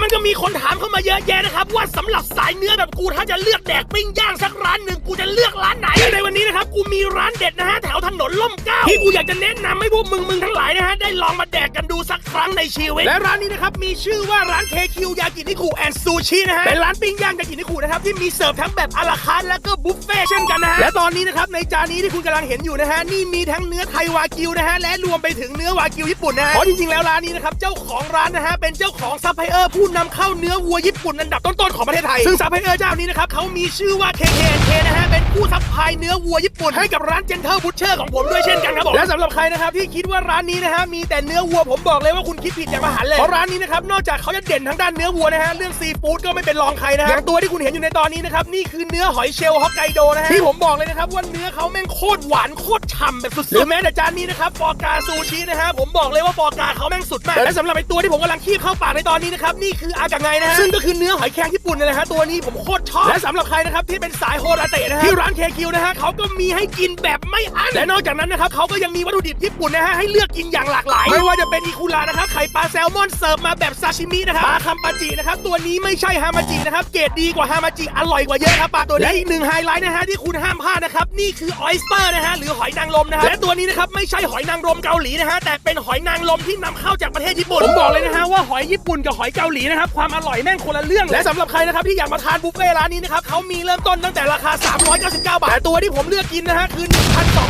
มันก็มีคนถามเข้ามาเยอะแยะนะครับ ว่าสำหรับสายเนื้อแบบกูถ้าจะเลือกแดกปิ้งย่างสักร้านหนึ่งกูจะเลือกร้านไหน วันนี้นะครับกูมีร้านเด็ดนะฮะแถวถนนล่มเกล้าที่กูอยากจะแนะนำให้พวกมึงมึงทั้งหลายนะฮะได้ลองมาแดกกันดูสักครั้งในชีวิตและร้านนี้นะครับมีชื่อว่าร้านเคคิวยากินิคุแอนซูชินะฮะเป็นร้านปิ้งย่างยากินิคุนะครับที่มีเสิร์ฟทั้งแบบอาราคาร์ทและก็บุฟเฟ่ต์เช่นกันนะฮะและตอนนี้นะครับในจานนี้ที่คุณกำลังเห็นอยู่นะฮะนี่มีทั้งเนื้อไทยวากิวนะฮะและรวมไปถึงเนื้อวากิวญี่ปุ่นนะฮะเพราะจริงๆแล้วร้านนี้นะครับเจ้าของร้านนะฮะเป็นเจ้าของซัพพลายเออร์ผู้นำเข้าเนื้อวัวญี่ปุ่นอันดับต้นๆของประเทศไทยซึ่งซัพพลายเออร์เจ้านี้นะครับเขามีชื่อว่า KKNK นะฮะเป็น ผู้ซัพพลายเนื้อวัวญี่ปุ่นให้กับร้านเจนเทอร์บูชเชอร์ของผมด้วยเช่นกันครับผมและสำหรับใครนะครับที่คิดว่าร้านนี้นะฮะมีแต่เนื้อวัวผมบอกเลยว่าคุณคิดผิดอย่างมหันต์เลยเพราะร้านนี้นะครับนอกจากเขาจะเด่นทางด้านเนื้อวัวนะฮะเรื่องซีฟู้ดก็ไม่เป็นรองใครนะฮะอย่างตัวที่คุณเห็นอยู่ในตอนนี้นะครับนี่คือเนื้อหอยเชลล์ฮอกไกโดนะฮะที่ผมบอกเลยนะครับว่าเนื้อเขาแม่งโคตรหวานโคตรฉ่ำแบบสุดๆหรือแม้แต่จานนี้นะครับปอกาซูชินะฮะผมบอกเลยว่าปอกาเขาแม่งสุดมากและสำหรับไอตัวที่ผมกำลังคีบเข้าปากในตอนนี้นะครับนี่คืออากาไงนะฮะซึ่งก็คือเนื้อหอยแครงญี่ปุ่นนะฮะตัวนี้ผมโคตรชอบและสำหรับใครนะครับที่เป็นสายโฮราเตะนะฮะที่ร้านเคคิวนะฮะเขาก็มีให้กินแบบไม่อั้นและนอกจากนั้นนะครับเขาก็ยังมีวัตถุดิบญี่ปุ่นนะฮะให้เลือกกินอย่างหลากหลาย ไม่ว่าจะเป็นอีคุระนะครับไข่ปลาแซลมอนเสิร์ฟมาแบบซาชิมินะครับปลาคัมปาจินะครับตัวนี้ไม่ใช่ฮามาจินะครับเกรดดีกว่าฮามาจิอร่อยกว่าเยอะครับปลาตัวนี้และอีกหนึ่งไฮไลท์นะฮะที่คุณห้ามพลาดนะครับ นี่คือออยสเตอร์นะฮะหรือหอยนางรมนะฮะและตัวนี้นะครับไม่ใช่หอยนางรมเกาหลีนะฮะแต่เป็นหอยนางรมที่นำเข้าจากประเทศญี่ปุ่นผมบอกเลยนะฮะว่าหอยญี่ปุ่นกับหอยเกาหลีนะครับความอร่อยแม่งคนละเรื่องและสำหรับใครนะครับที่อยากมาทานบุฟเฟ่ร้านนี้นะครับเขามีเริ่มต้นตั้งแต่ราคา 399 บาทแต่ตัวที่ผมเลือกกินนะฮะคือ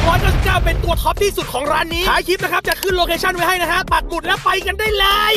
1,299 เป็นตัวท็อปที่สุดของร้านนี้ท้ายคลิปนะครับจะขึ้นโลเคชั่นไว้ให้นะฮะปักหมุดแล้วไปกันได้เลย